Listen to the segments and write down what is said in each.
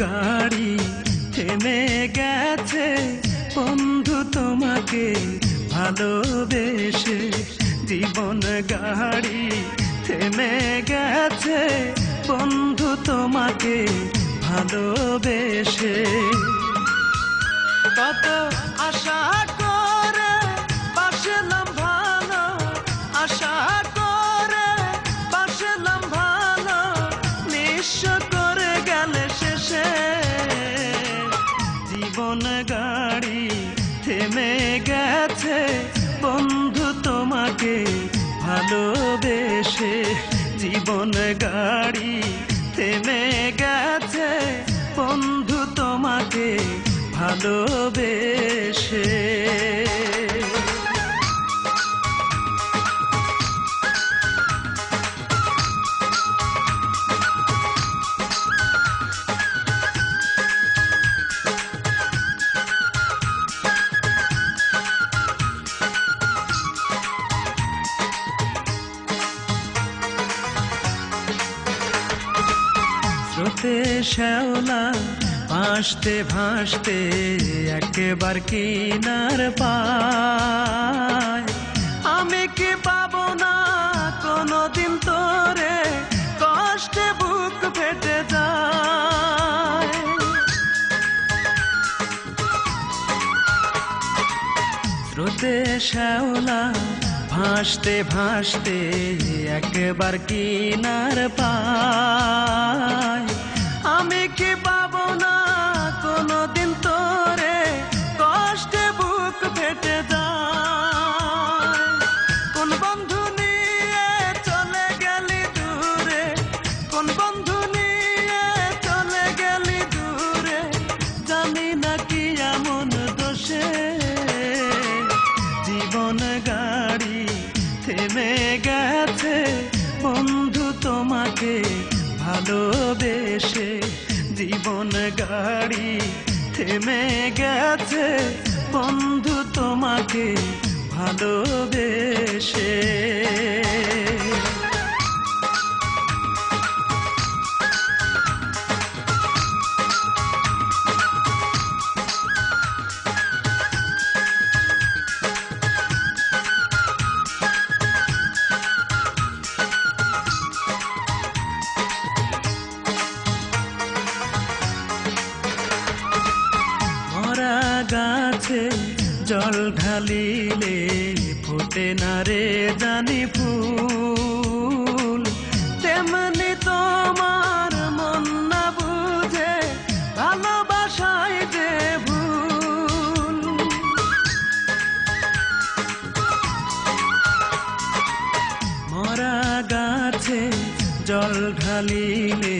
গাড়ি থেমে গেছে। বন্ধু তোমাকে ভালোবেসে জীবন গাড়ি থেমে গেছে। বন্ধু তোমাকে ভালোবেসে গাড়ি থেমে গেছে। বন্ধু তোমাকে ভালোবেসে জীবন গাড়ি থেমে গেছে। বন্ধু তোমাকে ভালোবেসে স্রোতে শ্যাওলা, ভাসতে ভাসতে একেবার কিনার পায়। আমি কি পাবো না কোনোদিন তোরে? কষ্টে বুক ফেটে যায়। স্রোতে শ্যাওলা, ভাসতে ভাসতে একবার কিনার পায়। ভালোবেসে জীবন গাড়ি থেমে গেছে। বন্ধু তোমাকে ভালোবেসে জল ঢালিলে ফোটে না রে জানি ফুল। তেমনি তোমার মন না বুঝে ভালোবাসায় যে ভুল। মরা গাছে জল ঢালিলে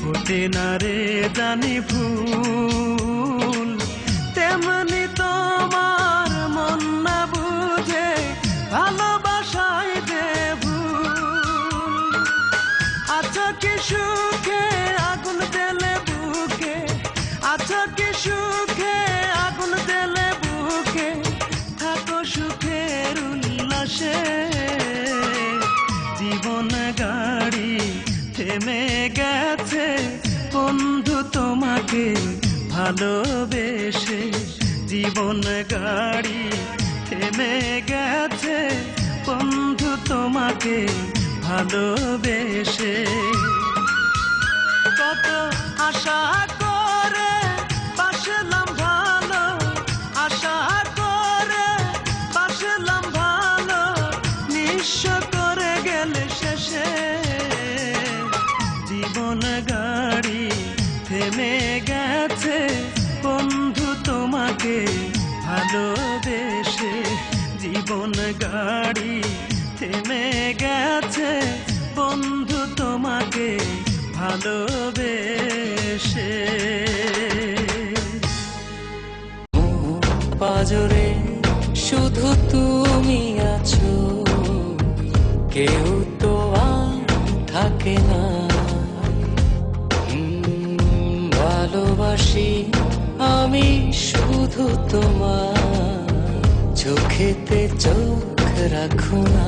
ফোটে না রে জানি ফুল। ভালোবেসে জীবন গাড়ি থেমে গেছে। বন্ধু তোমাকে ভালোবেসে। কত আশা করে বাসলাম ভালো, আশা করে বাসলাম ভালো, নিঃস্ব করে গেলে শেষে। জীবন গাড়ি থেমে গেছে ভালোবেসে জীবন গাড়ি থেমে গেছে। বন্ধু তোমাকে ভালোবেসে। পাজরে শুধু তুমি আছো, কেউ তো আর থাকে না। ভালোবাসি আমি শুধু তোমার চোখেতে চোখ রাখো না।